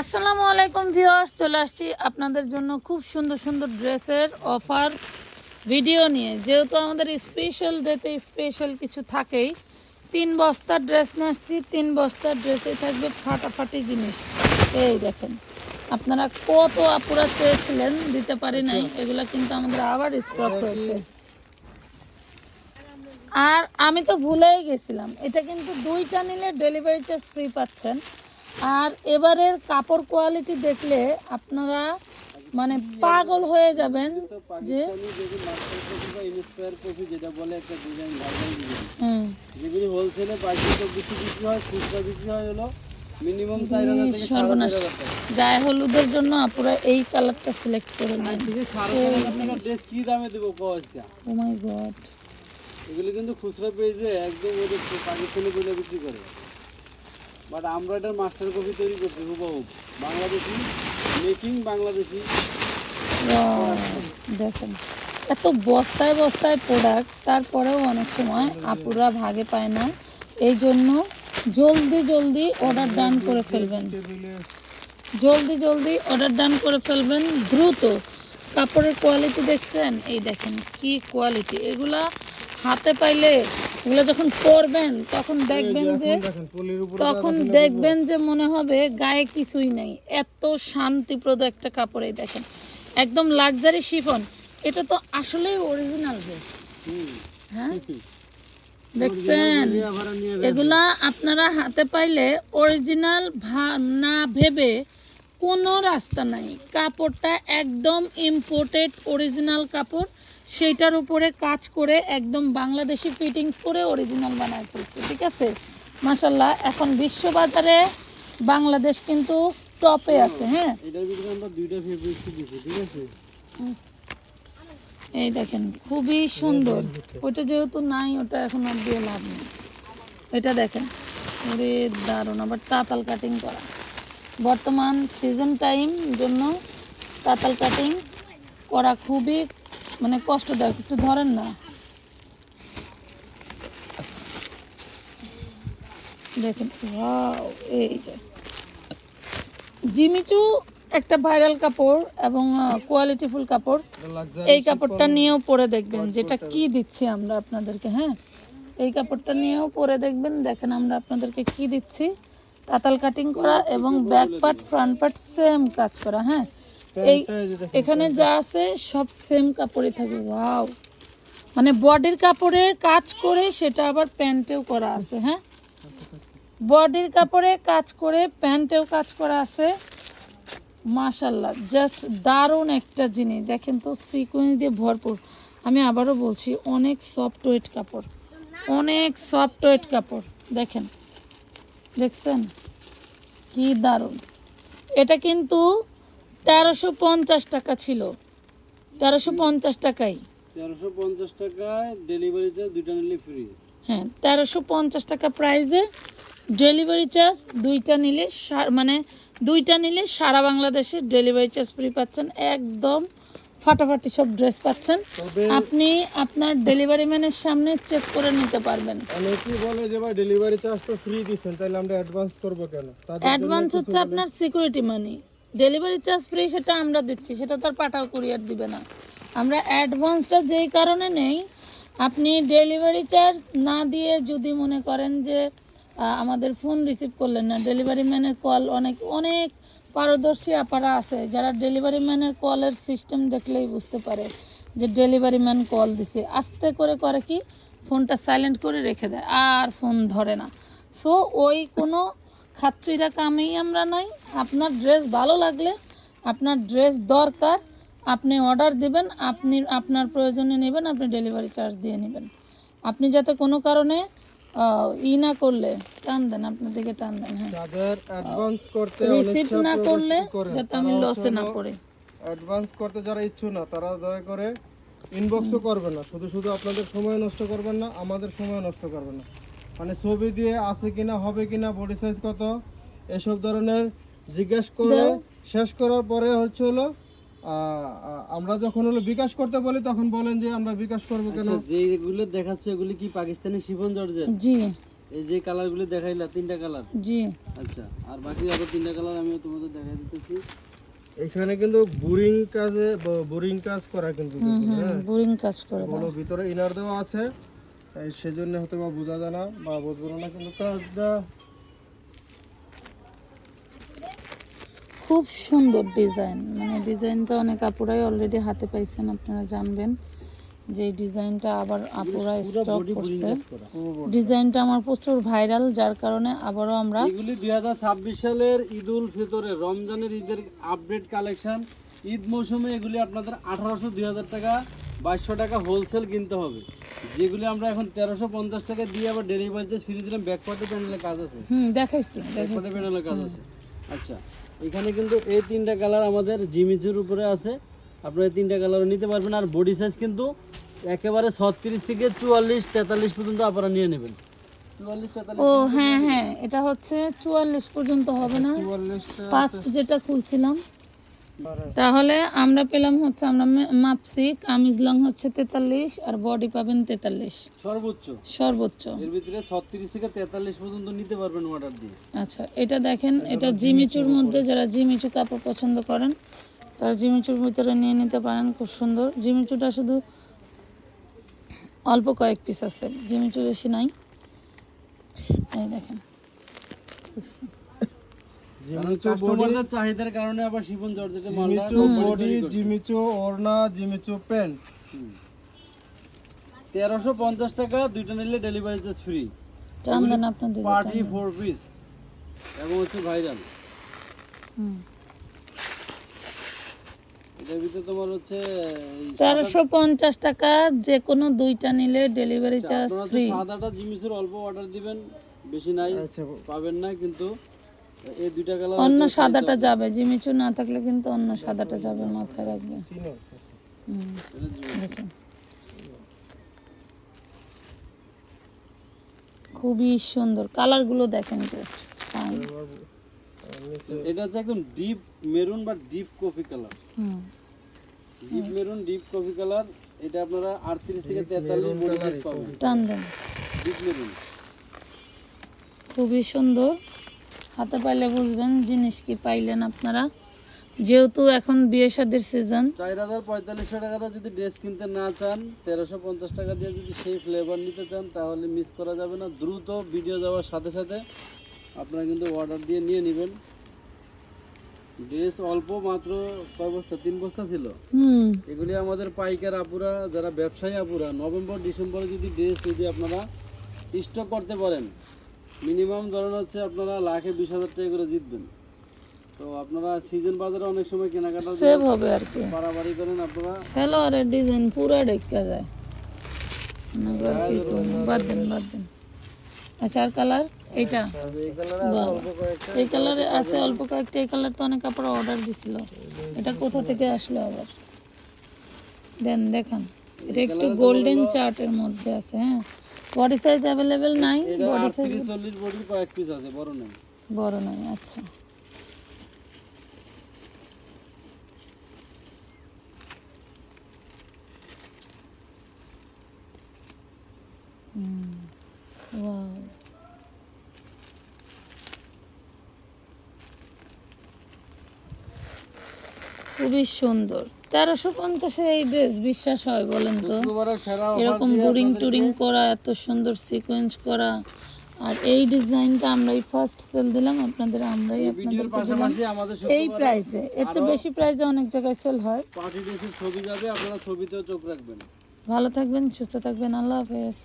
আসসালামু আলাইকুম ভিউয়ার্স চলে আসছি আপনাদের জন্য খুব সুন্দর সুন্দর ড্রেসের অফার ভিডিও নিয়ে। যেহেতু আমাদের স্পেশাল ডেতে স্পেশাল কিছু থাকেই তিন বস্তার ড্রেস নিয়ে আসছি তিন বস্তার ড্রেসে থাকবে ফাটাফাটি জিনিস। এই দেখেন আপনারা কত আপুরা চেয়েছিলেন দিতে পারি নাই এগুলা কিন্তু আমাদের আবার স্টক হয়েছে। আর আমি তো ভুলেই গেছিলাম এটা কিন্তু দুইটা নিলে ডেলিভারি চার্জ ফ্রি পাচ্ছেন। আর এবারের কাপড় কোয়ালিটি দেখলে আপনারা মানে পাগল হয়ে যাবেন যে যেটা বলে একটা ডিজাইন হুম, যেগুলি হোলসেলে বাইশশো চব্বিশশো বিক্রি হয় খুচরা বিক্রি হয় হলো মিনিমাম সর্বনাশ। গায়ে হলুদের জন্য আপুরা এই কালারটা সিলেক্ট করে নেন। ড্রেস কি দামে দেবো কজটা ও মাই গড এগুলি কিন্তু খুচরা পেয়েছে একদম ওদের পাকিস্তানি বলে বিক্রি করে। বাট আমরা এটার মাস্টার কপি তৈরি করছি হুবহু বাংলাদেশি মেকিং বাংলাদেশি দেখেন। এত বস্তায় বস্তায় প্রোডাক্ট তারপরেও অনেক সময় আপুরা ভাগে পায় না। এই জন্য জলদি জলদি অর্ডার ডান করে ফেলবেন। জলদি জলদি অর্ডার ডান করে ফেলবেন। দ্রুত। কাপড়ের কোয়ালিটি দেখছেন? এই দেখেন, কি কোয়ালিটি এগুলা হাতে পাইলে এগুলো যখন পরবেন তখন দেখবেন যে তখন দেখবেন যে মনে হবে গায়ে কিছুই নেই। এত শান্তিপ্রদ একটা কাপড় এই দেখেন। একদম লাক্সারি শিফন। এটা তো আসলেই অরিজিনাল ড্রেস হ্যাঁ? দেখছেন? এগুলা আপনারা হাতে পাইলে অরিজিনাল না ভেবে কোনো রাস্তা নাই। কাপড়টা একদম ইম্পোর্টেড অরিজিনাল কাপড়। সেইটার উপরে কাজ করে একদম বাংলাদেশি ফিটিংস করে অরিজিনাল বানায় ফেলছে ঠিক আছে? মাসাল্লাহ এখন বিশ্ববাজারে বাংলাদেশ কিন্তু টপে আছে হ্যাঁ? এই দেখেন খুবই সুন্দর। ওইটা যেহেতু নাই ওটা এখন আর দিয়ে লাভ নেই। এটা দেখেন ওরে দারুণ আবার তাতাল কাটিং করা। বর্তমান সিজন টাইম জন্য তাতাল কাটিং করা খুবই মানে কষ্টদায়ক একটু ধরেন না। দেখেন ওয়াও এই যে। জিমিচু একটা ভাইরাল কাপড় এবং কোয়ালিটিফুল কাপড়। এই কাপড়টা নিয়েও পরে দেখবেন যেটা কি দিচ্ছি আমরা আপনাদেরকে হ্যাঁ? এই কাপড়টা নিয়েও পরে দেখবেন দেখেন আমরা আপনাদেরকে কি দিচ্ছি। তাতাল কাটিং করা এবং back part front part same কাজ করা হ্যাঁ? এই এখানে যা আছে সব সেম কাপড়ই থাকবে ওয়াও মানে বডির কাপড়ে কাজ করে সেটা আবার প্যান্টেও করা আছে হ্যাঁ? বডির কাপড়ে কাজ করে প্যান্টেও কাজ করা আছে। মাশাল্লাহ জাস্ট দারুণ একটা জিনিস। দেখেন তো সিকুয়েন্স দিয়ে ভরপুর। আমি আবারও বলছি, অনেক সফট ওয়েট কাপড়। অনেক সফট ওয়েট কাপড়। দেখেন, দেখছেন? কি দারুণ। এটা কিন্তু তেরোশো পঞ্চাশ টাকা ছিল। তেরোশো পঞ্চাশ টাকাই। তেরোশো পঞ্চাশ টাকায় ডেলিভারি চার্জ দুইটা নিলে ফ্রি হ্যাঁ তেরোশো পঞ্চাশ টাকা প্রাইসে ডেলিভারি চার্জ দুইটা নিলে মানে দুইটা নিলে সারা বাংলাদেশে ডেলিভারি চার্জ ফ্রি পাচ্ছেন। একদম ফাটাফাটি সব ড্রেস পাচ্ছেন। আপনি আপনার ডেলিভারি ম্যানের সামনে চেক করে নিতে পারবেন। অনেকেই বলে যে ভাই ডেলিভারি চার্জ তো ফ্রি দিচ্ছেন তাহলে আমরা অ্যাডভান্স করব কেন? অ্যাডভান্স হচ্ছে আপনার security money delivery charge free সেটা আমরা দিচ্ছি, সেটা তো তার পাঠাও, কুরিয়ার দিবে না। আমরা অ্যাডভান্সটা যেই কারণে নেই, আপনি ডেলিভারি চার্জ না দিয়ে যদি মনে করেন যে আমাদের ফোন রিসিভ করলেন না, ডেলিভারি ম্যানের কল অনেক অনেক পারদর্শী আপারা আছে, যারা ডেলিভারি ম্যানের কলের সিস্টেম দেখলেই বুঝতে পারে যে ডেলিভারি ম্যান কল দিছে। আস্তে করে করে কি, ফোনটা সাইলেন্ট করে রেখে দেয়, আর ফোন ধরে না। সো ওই কোনো খাচ্চইরা কামেই আমরা নাই। আপনার ড্রেস ভালো লাগলে আপনার ড্রেস দরকার আপনি অর্ডার দিবেন আপনি আপনার প্রয়োজনে নেবেন আপনি ডেলিভারি চার্জ দিয়ে নেবেন। আপনি যাতে কোনো কারণে ই না করলে টান দেন আপনার দিকে টান দেন হ্যাঁ। অ্যাডভান্স করতে রিসিভ না করলে যাতে আমি লসে না পড়ি। অ্যাডভান্স করতে যারা ইচ্ছু না তারা দয়া করে ইনবক্সও করবেন না। শুধু শুধু আপনাদের সময় নষ্ট করবেন না আমাদের সময় নষ্ট করবেন না। মানে ছবি দিয়ে আছে কিনা হবে কিনা বডি সাইজ কত এসব ধরনের জিজ্ঞেস করে শেষ করার পরে হচ্ছে হলো আমরা যখন হলো বিকাশ করতে বলি তখন বলেন যে আমরা বিকাশ করব কেন? আচ্ছা যেগুলো দেখাচ্ছে এগুলি কি পাকিস্তানি শিফন জর্জেট জি। এই যে কালারগুলি দেখাইলা তিনটা কালার? জি। আচ্ছা আর বাকি আরও তিনটা কালার আমি তোমাদের দেখাই দিতেছি। এখানে কিন্তু বোরিং কাজে বোরিং কাজ করা কিন্তু হ্যাঁ। বোরিং কাজ করা ভিতরে ইনার দেওয়া আছে। সেজন্য হয়তো বা বোঝা যায় না বা বুঝব না কিন্তু কাজটা খুব সুন্দর ডিজাইন। মানে ডিজাইনটা অনেক আপুরাই অলরেডি হাতে পাইছেন আপনারা জানবেন যে ডিজাইনটা আবার আপুরা স্টক করছে। ডিজাইনটা আমার প্রচুর ভাইরাল যার কারণে আবারও আমরা এগুলি দুই হাজার ছাব্বিশ সালের ঈদ উল ফিতরে রমজানের ঈদের আপডেট কালেকশন ঈদ মৌসুমে এগুলি আপনাদের আঠারোশো দুই হাজার টাকা বাইশশো টাকা হোলসেল কিনতে হবে। যেগুলি আমরা এখন তেরোশো পঞ্চাশ টাকা দিয়ে আবার ডেলিভারি চার্জ ফ্রি দিলাম ব্যাকপার্টে প্যানেলের কাজ আছে। দেখাইছি ব্যাকপার্টে প্যানেলের কাজ আছে। আচ্ছা এখানে কিন্তু এই তিনটা কালার আমাদের জিমিচুর উপরে আছে। আপনারা এই তিনটা কালারও নিতে পারবেন আর বডি সাইজ কিন্তু একেবারে ছত্রিশ থেকে চুয়াল্লিশ তেতাল্লিশ পর্যন্ত আপনারা নিয়ে নেবেন। ও হ্যাঁ হ্যাঁ এটা হচ্ছে চুয়াল্লিশ পর্যন্ত হবে না। ফার্স্ট যেটা খুলছিলাম তাহলে আমরা পেলাম হচ্ছে আমরা মে- মাপছি কামিজ লং হচ্ছে তেতাল্লিশ আর বডি পাবেন তেতাল্লিশ। সর্বোচ্চ। সর্বোচ্চ। এর ভিতরে ছত্রিশ থেকে তেতাল্লিশ পর্যন্ত নিতে পারবেন অর্ডার দিয়ে। আচ্ছা এটা দেখেন এটা জিমিচুর মধ্যে যারা জিমিচু কাপড় পছন্দ করেন তারা জিমিচুর ভিতরে নিয়ে নিতে পারেন খুব সুন্দর। জিমিচুটা শুধু অল্প কয়েক পিস আছে জিমিচু বেশি নাই। এই দেখেন? জিমিচু বডি চাহিদার কারণে আবার শিপন জর্জেটের Jimmy Choo body Jimmy Choo ওড়না জিমিচু প্যান্ট। তেরোশো পঞ্চাশ টাকা দুইটা নিলে ডেলিভারি চার্জ ফ্রি টান আপনাদের পার্টি ফোর পিস এবং হচ্ছে ভাইরাল হুম। এটার ভিতরে তোমার হচ্ছে তেরোশো পঞ্চাশ টাকা যে কোনো দুইটা নিলে ডেলিভারি চার্জ ফ্রি সাদাটা জিমিসের অল্প অর্ডার দিবেন বেশি নাই আচ্ছা পাবেন না কিন্তু। অন্য সাদাটা যাবে জিমিচু না থাকলে কিন্তু অন্য সাদাটা যাবে মাথায় রাখবে। খুবই সুন্দর। কালারগুলো দেখেন জাস্ট এটা হচ্ছে একদম ডিপ মেরুন বা ডিপ কফি কালার হুম। Deep maroon deep coffee colour এটা আপনারা আটত্রিশ থেকে তেতাল্লিশ বডি পাবেন। টান দেন। ডিপ মেরুন খুবই সুন্দর। হাতে পাইলে বুঝবেন জিনিস কি পাইলেন আপনারা। যেহেতু এখন বিয়ে শাদির সিজন চার হাজার পঁয়তাল্লিশশো টাকাটা যদি ড্রেস কিনতে না চান তেরোশো পঞ্চাশ টাকা দিয়ে যদি সেই ফ্লেভার নিতে চান তাহলে মিস করা যাবে না। দ্রুত ভিডিও যাওয়ার সাথে সাথে আপনারা কিন্তু অর্ডার দিয়ে নিয়ে নেবেন। ড্রেস অল্প মাত্র কয় বস্তা? তিন বস্তা ছিল। এগুলি আমাদের পাইকার আপুরা যারা ব্যবসায়ী আপুরা নভেম্বর ডিসেম্বরে যদি ড্রেস যদি আপনারা স্টক করতে পারেন মিনিমাম ধরেন হচ্ছে আপনারা লাখে বিশ হাজার টাকা করে জিতবেন। তো আপনারা সিজন বাজারে অনেক সময় কেনাকাটা সেভ হবে আর কি। বাড়াবাড়ি করেন আপনারা। সালোয়ারের ডিজাইন পুরো ডেকা যায়। কর কি? বাদ দেন বাদ দেন। আচ্ছা আর কালার এইটা? এই কালারে বাহ। অল্প কয়েকটা। এই কালারে আছে অল্প কয়েকটা এই কালার তো অনেক কাপড় অর্ডার দিছিল। এটা কোথা থেকে আসলো আবার? দেন দেখান। এটা একটু গোল্ডেন চার্টের মধ্যে আছে হ্যাঁ। বডি সাইজ অ্যাভেলেবেল নাই বডি সাইজ আটত্রিশ চল্লিশ বডির কয়েক পিস আছে বড় নেই। বড় নাই আচ্ছা। হুম. খুবই সুন্দর। তেরোশো পঞ্চাশে এই ড্রেস বিশ্বাস হয় বলেন তো? এরকম বোরিং টুরিং করা এত সুন্দর সিকোয়েন্স করা। আর এই ডিজাইনটা আমরাই ফার্স্ট সেল দিলাম আপনাদের আমরাই আমাদের এই প্রাইসে এর চেয়ে বেশি প্রাইসে অনেক জায়গায় সেল হয়। পার্টি ড্রেসের ছবি যাবে আপনারা ছবিতেও চোখ রাখবেন। ভালো থাকবেন সুস্থ থাকবেন আল্লাহ হাফেজ।